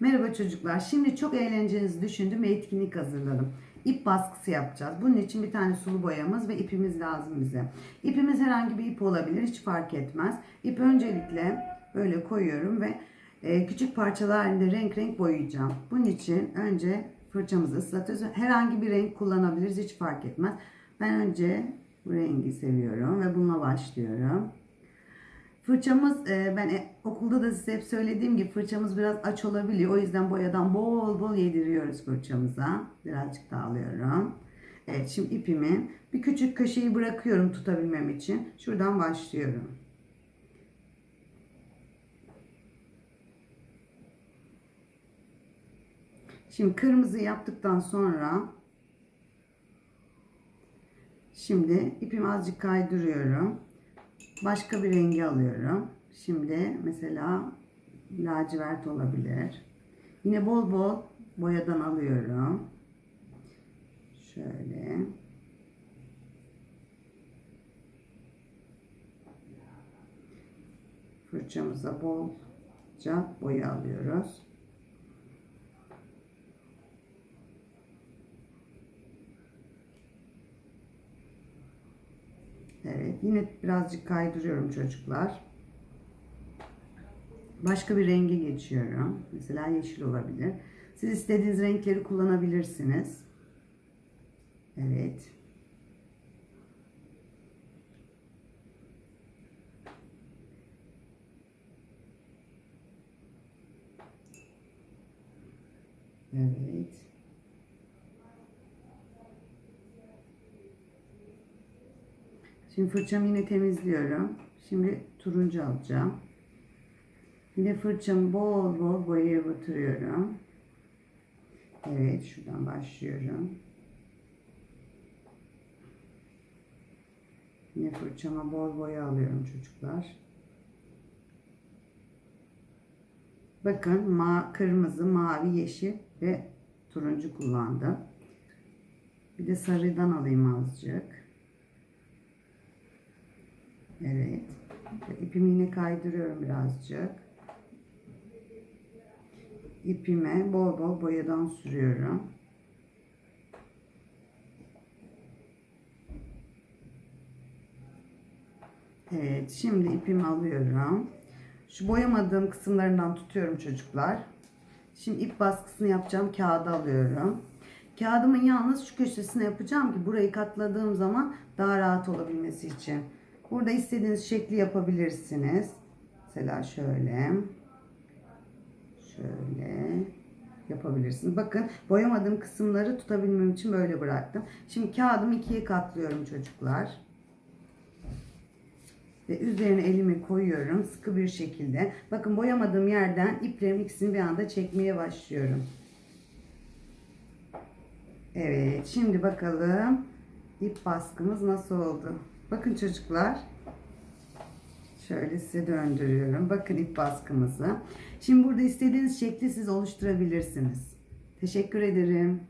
Merhaba çocuklar. Şimdi çok eğleneceğinizi düşündüm ve etkinlik hazırladım. İp baskısı yapacağız. Bunun için bir tane sulu boyamız ve ipimiz lazım bize. İpimiz herhangi bir ip olabilir. Hiç fark etmez. İp öncelikle böyle koyuyorum ve e, küçük parçalar halinde renk renk boyayacağım. Bunun için önce fırçamızı ıslatıyoruz. Herhangi bir renk kullanabiliriz. Hiç fark etmez. Ben önce bu rengi seviyorum ve bununla başlıyorum. Fırçamız e, ben e, okulda da size hep söylediğim gibi fırçamız biraz aç olabiliyor. O yüzden boyadan bol bol yediriyoruz fırçamıza. Birazcık daha alıyorum. Evet şimdi ipimi bir küçük köşeyi bırakıyorum tutabilmem için. Şuradan başlıyorum. Şimdi kırmızı yaptıktan sonra şimdi ipimi azıcık kaydırıyorum. Başka bir rengi alıyorum. Şimdi mesela lacivert olabilir. Yine bol bol boyadan alıyorum. Şöyle. Fırçamıza bolca boya alıyoruz. Evet, yine birazcık kaydırıyorum çocuklar. Başka bir renge geçiyorum. Mesela yeşil olabilir. Siz istediğiniz renkleri kullanabilirsiniz. Evet. Evet. Şimdi fırçamı yine temizliyorum. Şimdi turuncu alacağım. Yine fırçamı bol bol boyaya batırıyorum. Evet şuradan başlıyorum. Yine fırçama bol boya alıyorum çocuklar. Bakın ma kırmızı, mavi, yeşil ve turuncu kullandım. Bir de sarıdan alayım azıcık. Evet. İpimi yine kaydırıyorum birazcık. İpime bol bol boyadan sürüyorum. Evet, şimdi ipimi alıyorum. Şu boyamadığım kısımlarından tutuyorum çocuklar. Şimdi ip baskısını yapacağım. Kağıdı alıyorum. Kağıdımın yalnız şu köşesine yapacağım ki burayı katladığım zaman daha rahat olabilmesi için. Burada istediğiniz şekli yapabilirsiniz. Mesela şöyle. Şöyle yapabilirsiniz. Bakın boyamadığım kısımları tutabilmem için böyle bıraktım. Şimdi kağıdımı ikiye katlıyorum çocuklar. Ve üzerine elimi koyuyorum sıkı bir şekilde. Bakın boyamadığım yerden iplerin ikisini bir anda çekmeye başlıyorum. Evet şimdi bakalım ip baskımız nasıl oldu. Bakın çocuklar. Şöyle size döndürüyorum. Bakın ip baskımızı. Şimdi burada istediğiniz şekli siz oluşturabilirsiniz. Teşekkür ederim.